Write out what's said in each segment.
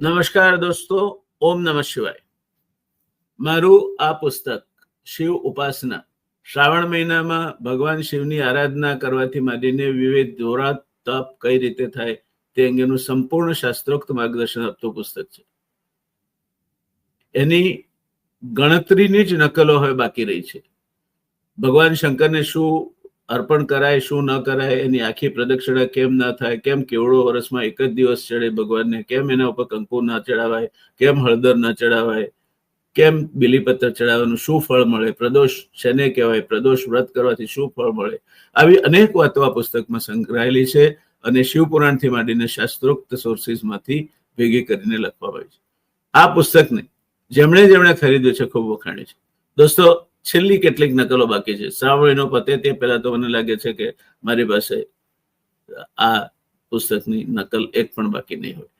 નમસ્કાર દોસ્તો, ઓમ નમઃ શિવાય. મારું આ પુસ્તક, શિવ ઉપાસના, શ્રાવણ મહિનામાં ભગવાન શિવની આરાધના કરવાથી માંડીને વિવિધ દોરા તપ કઈ રીતે થાય તે અંગેનું સંપૂર્ણ શાસ્ત્રોક્ત માર્ગદર્શન આપતું પુસ્તક છે. એની ગણતરીની જ નકલો હવે બાકી રહી છે. ભગવાન શંકરને શું અર્પણ કરાય, શું ન કરાય, એની આખી પ્રદક્ષિણા કેમ ના થાય, કેમ કેવડો વર્ષમાં એક જ દિવસ ચડે ભગવાનને, કેમ એના ઉપર કંકુ ના ચડાવાય, કેમ હળદર ના ચડાવાય, કેમ બિલીપત્ર ચડાવવાનું, શું ફળ મળે, પ્રદોષ શેને કહેવાય, પ્રદોષ વ્રત કરવાથી શું ફળ મળે, આવી અનેક વાતો આ પુસ્તકમાં સંકળાયેલી છે અને શિવપુરાણથી માંડીને શાસ્ત્રોક્ત સોર્સિસમાંથી ભેગી કરીને લખવામાં આવી છે. આ પુસ્તકને જેમણે જેમણે ખરીદ્યું છે, ખૂબ વખાણી છે. દોસ્તો છેલ્લી કેટલીક નકલો બાકી છે. શ્રાવણીનો પતે તે પહેલા તો મને લાગે છે કે મારી પાસે આ પુસ્તકની નકલ એક પણ બાકી નહીં હોય.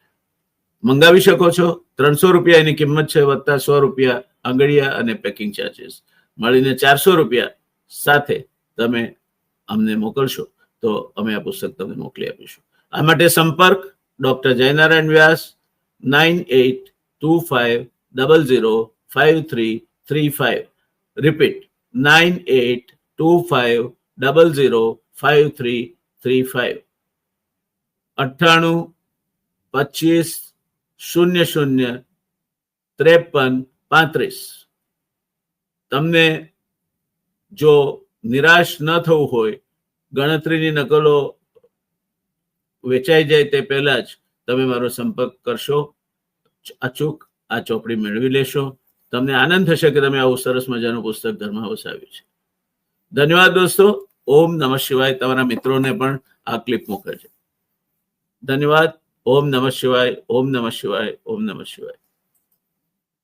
મંગાવી શકો છો. ત્રણસો રૂપિયા એની કિંમત છે. વત્તા સો રૂપિયા આંગળીયા અને પેકિંગ ચાર્જીસ મળીને ચારસો રૂપિયા સાથે તમે અમને મોકલશો તો અમે આ પુસ્તક તમને મોકલી આપીશું. આ માટે સંપર્ક doctor Jaynarayan Vyas nine eight two five double zero five three three five. Repeat. Nine eight two five double zero five three three five. અઠ્ઠાણું, પચીસ, શૂન્ય શૂન્ય, ત્રેપન, પાંત્રીસ. તમને જો નિરાશ ન થવું હોય, ગણતરીની નકલો વેચાઈ જાય તે પહેલા જ તમે મારો સંપર્ક કરશો. અચૂક આ ચોપડી મેળવી લેશો. તમને આનંદ થશે કે તમે આવું સરસ મજાનું પુસ્તક ઘરમાં વસાવ્યું છે. ધન્યવાદ દોસ્તો. ઓમ નમઃ શિવાય તમારા મિત્રોને પણ આ ક્લિપ મોકલજો. ધન્યવાદ. ઓમ નમઃ શિવાય, ઓમ નમઃ શિવાય, ઓમ નમઃ શિવાય.